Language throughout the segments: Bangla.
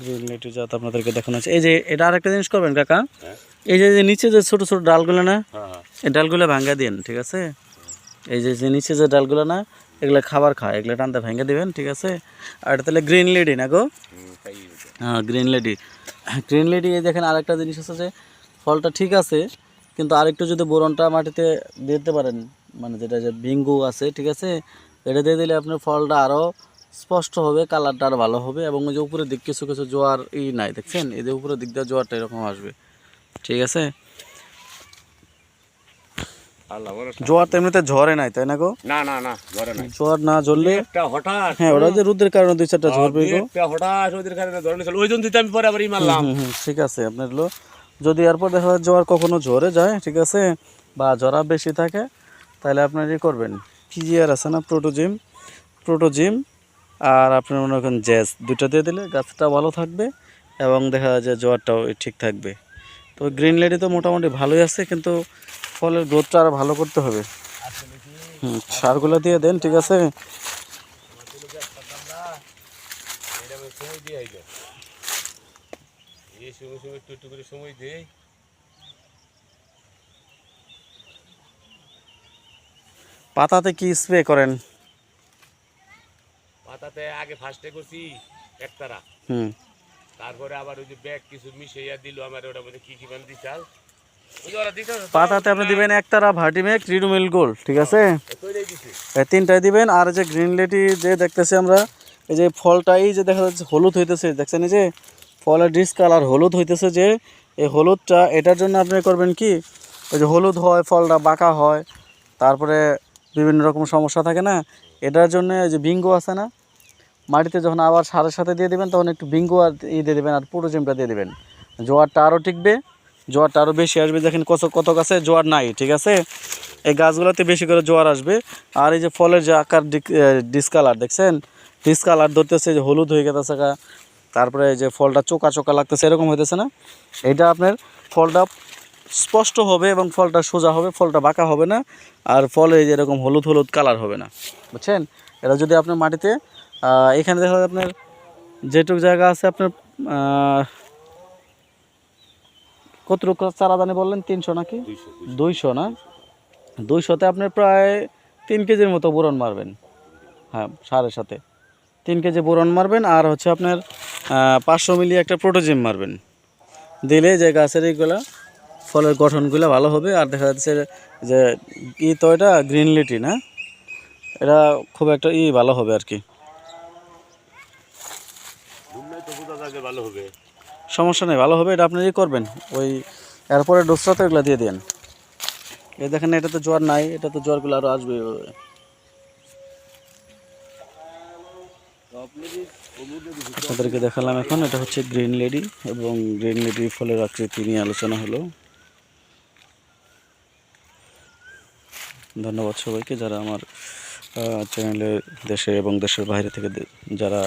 গ্রিন লেডি জাত আপনাদেরকে দেখানো হচ্ছে এই যে এটা আরেকটা জিনিস করবেন কাকা। হ্যাঁ। এই যে যে নিচে যে ছোট ছোট ডালগুলো না হ্যাঁ হ্যাঁ। এই ডালগুলো ভাঙ্গা দিন ঠিক আছে? এই যে যে নিচে যে ডালগুলো না এগুলো খাবার খায় এগুলো টানতে ভেঙে দিবেন ঠিক আছে? আর এটা তাহলে গ্রিন লেডি না গো। হ্যাঁ গ্রিন লেডি গ্রিন লেডি এই দেখেন আরেকটা জিনিস আছে যে ফলটা ঠিক আছে কিন্তু আরেকটু যদি বোরনটা মাটিতে দিতে পারেন মানে যেটা যে বিঙ্গু আছে ঠিক আছে? এটা দিয়ে দিলে আপনার ফলটা আরও স্পষ্ট হবে কালারটা আরও ভালো হবে এবং ওই যে উপরের দিক কিছু কিছু জোয়ার ই নাই দেখছেন? এই যে উপরের দিক দিয়ে জোয়ারটা এরকম আসবে। ঠিক আছে? জোয়ার তো এমনিতে ঝরে নাই তাই না গো? না না না ধরে নাই। জোয়ার না ঝরলে একটা হঠাৎ হ্যাঁ ওটা যে রোদের কারণে দুই চারটা ঝরবে গো। একটা হঠাৎ ওদের কারণে ধরে নিয়েছিল ওই জন্য আমি পরে আবার মারলাম। ঠিক আছে আপনার হলো যদি এরপর দেখা যায় জ্বর কখনো ঝরে যায় ঠিক আছে বা জ্বরা বেশি থাকে তাহলে আপনার ই করবেন। পিজিআর আছে না প্রোটোজিম প্রোটোজিম আর আপনার মনে করেন জ্যাস দুটো দিয়ে দিলে গাছটা ভালো থাকবে এবং দেখা যায় যে জ্বরটাও ঠিক থাকবে। তো গ্রিন লেডি তো মোটামুটি ভালোই আছে, কিন্তু ফলের গ্রোথটা আরও ভালো করতে হবে। হুম, সারগুলো দিয়ে দেন, ঠিক আছে? পাতাতে কি স্প্রে করেন? পাতাতে আগে ফার্স্টে করছি একতারা তারপরে আবার ওই যে ব্যাগ কিছু মিশাইয়া দিল আমার ওটার মধ্যে কি কি মানে দিছাল পাতাতে আপনি দিবেন একতারা ভার্টিমেক রিডুমিল গোল্ড ঠিক আছে? কইরাই তিনটাই দিবেন আর যে গ্রিন লেটি যে দেখতেছি আমরা এই যে ফলটাই যে দেখা যাচ্ছে হলুদ হইতেছে দেখছেন এই যে? ফলের ডিস কালার হলুদ হইতেছে যে এই হলুদটা এটার জন্য আপনি করবেন কি? ওই যে হলুদ হয় ফলটা বাঁকা হয় তারপরে বিভিন্ন রকম সমস্যা থাকে না? এটার জন্য এই যে বিঙ্গো আছে না? মাটিতে যখন আবার সারের সাথে দিয়ে দেবেন, তখন একটু বিঙ্গো আর ই দিয়ে দেবেন আর পুরোজিমটা দিয়ে দেবেন। জোয়ারটা আরও টিকবে, জোয়ারটা আরও বেশি আসবে। দেখেন কত কত গাছে জোয়ার নাই, ঠিক আছে? এই গাছগুলোতে বেশি করে জোয়ার আসবে। আর এই যে ফলের যে আকার ডিসকালার, দেখছেন? ডিসকালার ধরতেছে যে হলুদ হয়ে গেছে তারপরে যে ফলটা চোকা চোকা লাগতেছে, এরকম হইতেছে না? এটা আপনার ফলটা স্পষ্ট হবে এবং ফলটা সোজা হবে, ফলটা বাঁকা হবে না। আর ফলে এরকম হলুদ হলুদ কালার হবে না। বুঝছেন? এটা যদি আপনার মাটিতে এখানে দেখা যায় আপনার যেটুক জায়গা আছে আপনার কতটুকু চারা দানি বললেন? তিনশো নাকি? দুইশো না? দুইশোতে আপনি প্রায় তিন কেজির মতো বোরন মারবেন। হ্যাঁ সারের সাথে তিন কেজি বোরন মারবেন আর হচ্ছে আপনার পাঁচশো মিলি একটা প্রোটোজিম মারবেন। দিলে যে গাছের এইগুলা ফলের গঠনগুলো ভালো হবে আর দেখা যাচ্ছে যে ই তো এটা গ্রিন লিটি না? এটা খুব একটা ই ভালো হবে আর কি। ভালো হবে। সমস্যা নেই ভালো হবে এটা আপনি ই করবেন। ওই এরপরে ডোসটা তো এগুলো দিয়ে দেন। এই দেখেন এটা তো জ্বর নাই এটা তো জ্বরগুলো আরও আসবে। আপনাদেরকে দেখালাম এখন এটা হচ্ছে গ্রিন লেডি এবং গ্রিন লেডি ফলের আকৃতি নিয়ে আলোচনা হলো। ধন্যবাদ সবাইকে যারা আমার চ্যানেলে দেশে এবং দেশের বাইরে থেকে যারা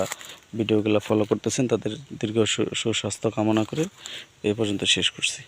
ভিডিওগুলো ফলো করতেছেন, তাদের দীর্ঘ সুস্বাস্থ্য কামনা করে এ পর্যন্ত শেষ করছি।